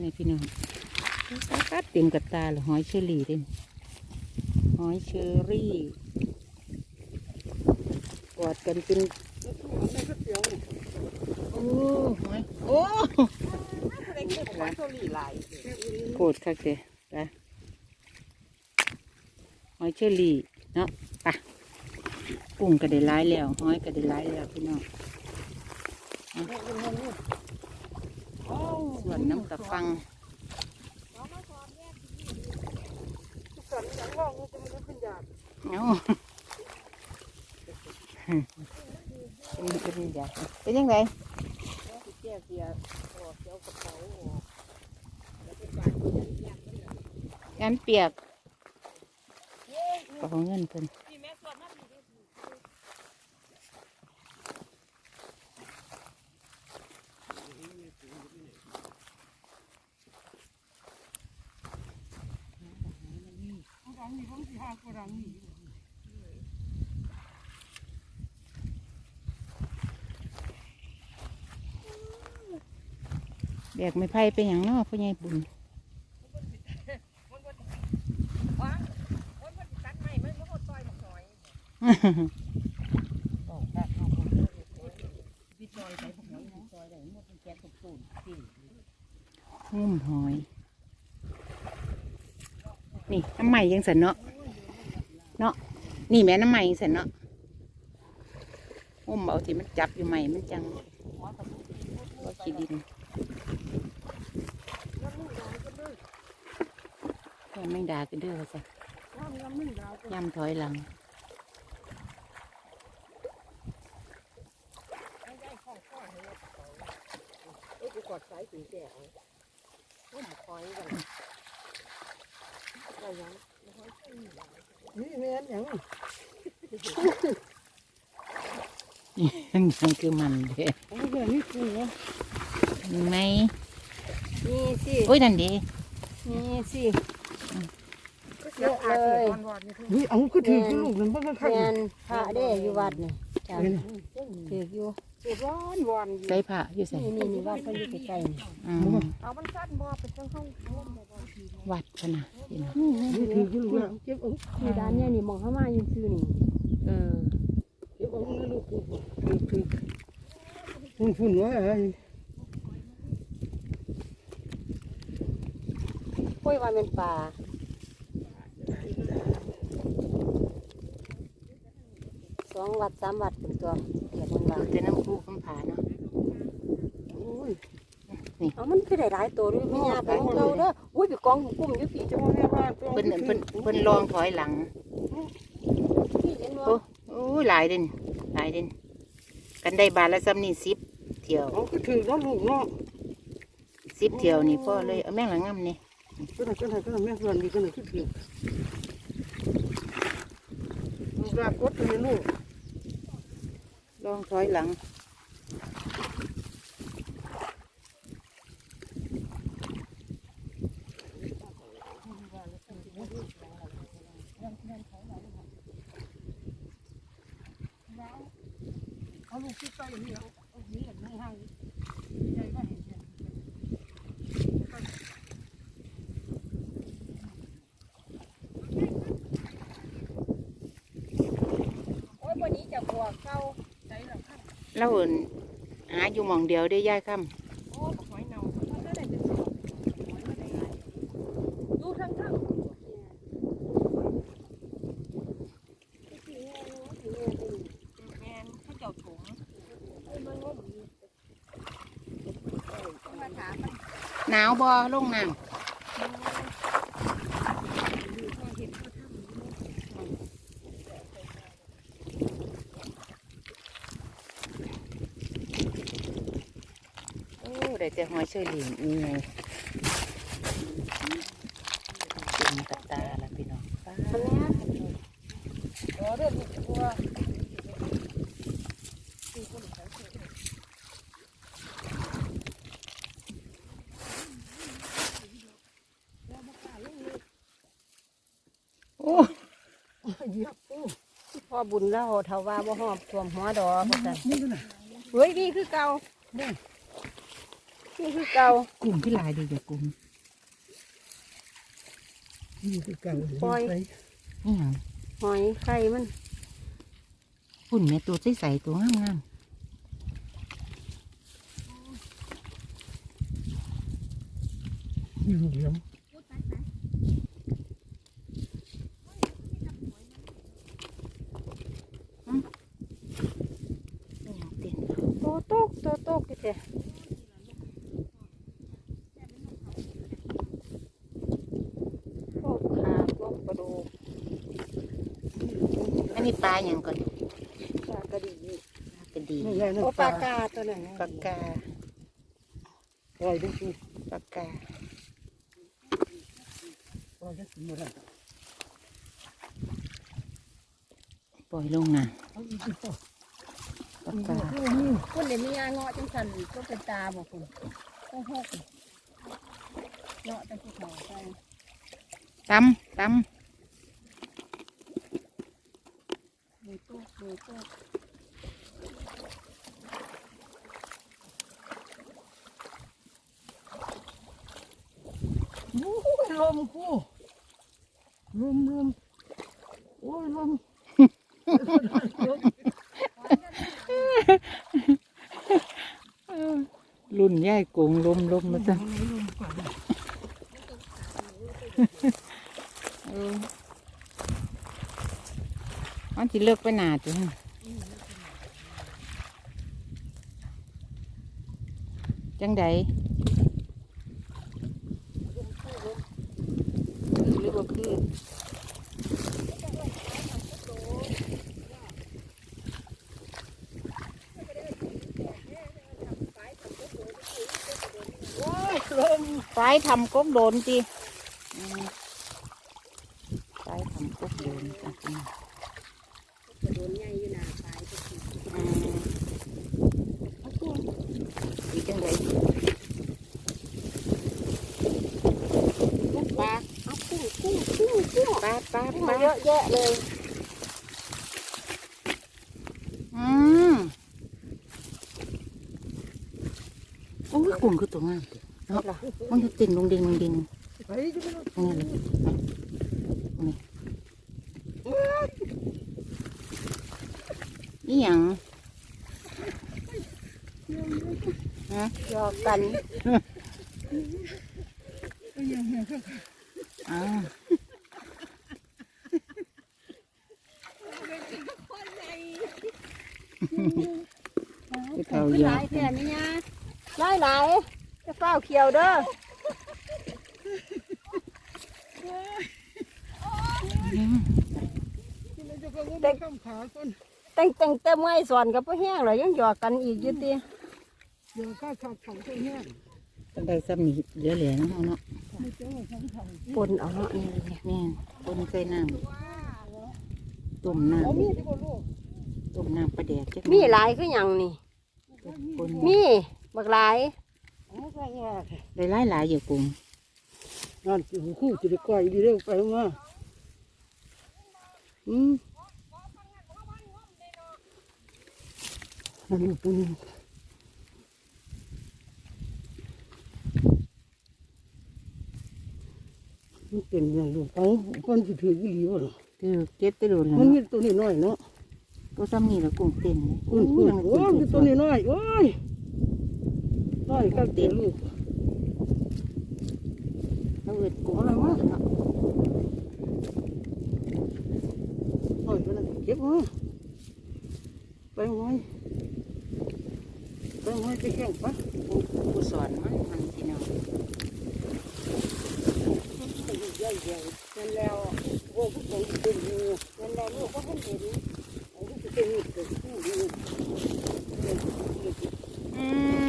นี่พี่น้องกัดเต็มกับตาเลยหอยเชอรี่เด่นหอยเชอรี่กอดกันเป็นโอ้หอยโอ้โหโกรธคักเด้ไปหอยเชอรี่เนาะไปกุ้งก็ได้ร้ายแล้วหอยก็ได้ร้ายแล้วพี่น้อง ส่วนน้ำกระฟังส่วนอางล่องมันจะไม่ได้ขึ้นยากเนาะเป็นเป็นอย่างเป็นยังไงแก้เสียกเจ้ารเป๋าออกงานเปียกกระเป๋าเงินเพิ่น แบกไม่ไพ่เป็นอย่างเนอพ่อใหญ่บุญว้าคนมันตัดไม้มันก็ซอยบักหน่อยตอกแบบน้องคนพี่ซอยใส่บักหน่อยซอยได้หมดเป็นแก๊สตุ่นสิงุ่มหอย นี่น้ำใหม่ยังสันเนาะ เนาะนี่แม่น้ำใหม่ยังสันเนาะงุ่มเอาที่มันจับอยู่ใหม่มันจังว่าขี้ดินแค่ไม่ด่ากันเด้อว่าซะยำถอยหลังเอ้ยกูกดสายสีแก้วก็หมคอยกัน นี่แม่นยังนั่นคือมันเด้โอ้ยเดี๋ยวนี้กูเนาะมีไหมนี่สิโอ้ยนั่นดีนี่สิเยอะเลยนี่เอาก็ถือลูกนั่นบ้างข้างแมนพระเด้อยู่วัดนี่จ้ะถืออยู่ร้อนวอนใส่ผ้าอยู่ใส่นี่นี่นี่วัดเพิ่นอยู่ใกล้ๆนี่เอามันสั้นบ่เป็นจังห้อง วัดพะนะพี่น้องนี่ถืออยู่ลูกเก็บเอานี่ด้านเนี้นี่มองเข้ามายู่ซื่อนี่เออเก็บเอานะลูกถือถือฝุ่นฝุ่นไว้ไอ้ค่อยว่าเป็นป่าสองวัดสามวัดเป็นตัวเกียรติมันว่าดูแต่น้ำคูคำผาเนาะ เอามันคือได้หลายตัวด้วยพี่ยาไปของเราเด้ออุ้ยไปกองกุ้มอยู่พี่จะมาแม่บ้านเพิ่นเพิ่นเพิ่นลองถอยหลังพี่เห็นบ่โอ้โอ้ยหลายเด่นหลายเด่นกันได้บาทละซ้ำนี่สิบเที่ยวเขาก็ถือแล้วลูกเนาะสิบเที่ยวนี่พ่อเลยเอาแม่งหลังงำนี่ก็ไหนก็ไหนก็ไหนแม่ส่วนดีก็ไหนก็ถือลูกรักกดเลยลูกลองถอยหลัง เอาลูก ที่ใต้นี่เอาเห็นี่ไม่ให้ใหญ่ก็เห็นเนี่ยโอ้ยวันนี้จะบวกเข้าใส่แล้วครับ แล้วเอิ้นหาอยู่หมองเดียวได้ย่ายค่โอ้หอยเน่าเขาก็ได้เป็นสองหอยก็ได้หลายดูทั้งทั้ง แมนเขาเจ้าถุงมาถามมันำ หนาวบ่ลงน้ำโอ้ ได้แต่หอยเชอรี่นี่ไงเต็มกับตาละพี่น้องป้า อันเนี้ย เออเรื่องนี้ตัว โอ้ เหยียบโอ้พ่อบุญแล้วเท่าว่าบ่ฮอบท่วมหัวดอกว่าซั่นนี่ก็ไหนเฮ้ยนี่คือเก่านี่นี่คือเก่ากลุ่มที่ลายดีจ้ะกลุ่มนี่คือเก่าปล่อยนี่หยังหอยไข่มันปุ่นแม่ตัวใสๆตัวงามอยู่เดียว ๆนี่หยังเต็น โตโตกโตโตกกี่ เถอะพวกขาพวกกระดูกอันนี้ปลาอย่างก่อนปลากระดีปลากระดีไม่ใช่โอ้น้ำปปลาลากาตัวนั้นปลากาปล่อยดูสิปลากาปล่อยจะกินอะไรปล่อยลงน่ะเอาอีกทีต่อปลากา คนเดี๋ยวมียาเงาะจังสันก็เป็นตาบอกคนต้องหกเงาะจังภูเขาใช่ตำตดูโต๊ะดูโต๊ะโอ้ยลมกูลมลมโอ้ยลมำรุ่นย่าย กงลมลมมาจ้ะเออมันสิเลิกไปหนาจ้ะจังใดหรือว่าคือ โอ้ย ลมสายทำก๊กโดนจีอืมสายทำก๊กโดนจ้ะอืมกโดนใหญ่อยู่หน้าตายก็คืออืมอีกจังไดปลาเอากุ้งกุ้งกุ้งกุ้งปลาปลาปลาเยอะแยะเลยอืมโอ้ยกุ้งคือตัวงามเนาะมันจะติ่งลงดิงลงดิงไปจะไม่ต้องตรงนี้เลยนี่นี่หยังฮะหยอกกันอ้าวคือเขาหยาลายแท่นี่ยหลายหลาย จะเฝ้าเขียวเด้อมันจะก็งมข้ามขาก่อนแต่งแต่งเต็มไว้สอนกับพ่อแห้งเลยยังหยอกกันอีกอยู่ติเดี๋ยวข้าขาเขาตัวเนี้ยตั้งแต่สมีเหลือเหลือๆเนาะเนาะไม่เจอข้างเขาปนเอาเนาะนี่แม่นคนใส่น้ำต้มน้เอามีดดีกว่าลูกำต้มน้ำปลาแดกจักมีหลายคือหยังนี่คนมีบักหลายเอาใส่ยา ได้หลายหลายๆอยู่กุ้งนั่นคือคู่จะได้ก่อยดีเร็วไปมาอืมมันอยู่ปุ่นมันเป็นอย่างลูกเอาคนสิถือกี่หลีวะล่ะคือเก็บไปโดนแล้วมันเนาะมีตัวนี้น้อยเนาะตัวซ้ำนี่แล้วกุ้งเต้นเลยอืมอืมยังโอ้ยกุ้งมีเต้นตัวนี้น้อยโอ้ย น้อยก็เต็มลูกแล้วเอิดกุ้งอะไรวะเนาะน้อยก็นั่นเก็บมาไปไว้ไปไว้ไปแข่งปะกูกูสอนมันมันพี่น้องใหญ่ใหญ่นั่นแล้วโอ้พวกผมเป็นอยู่นั่นแล้วลูกก็เพิ่งเห็นไอ้ที่เป็นนี่เกิดขึ้นอยู่อืม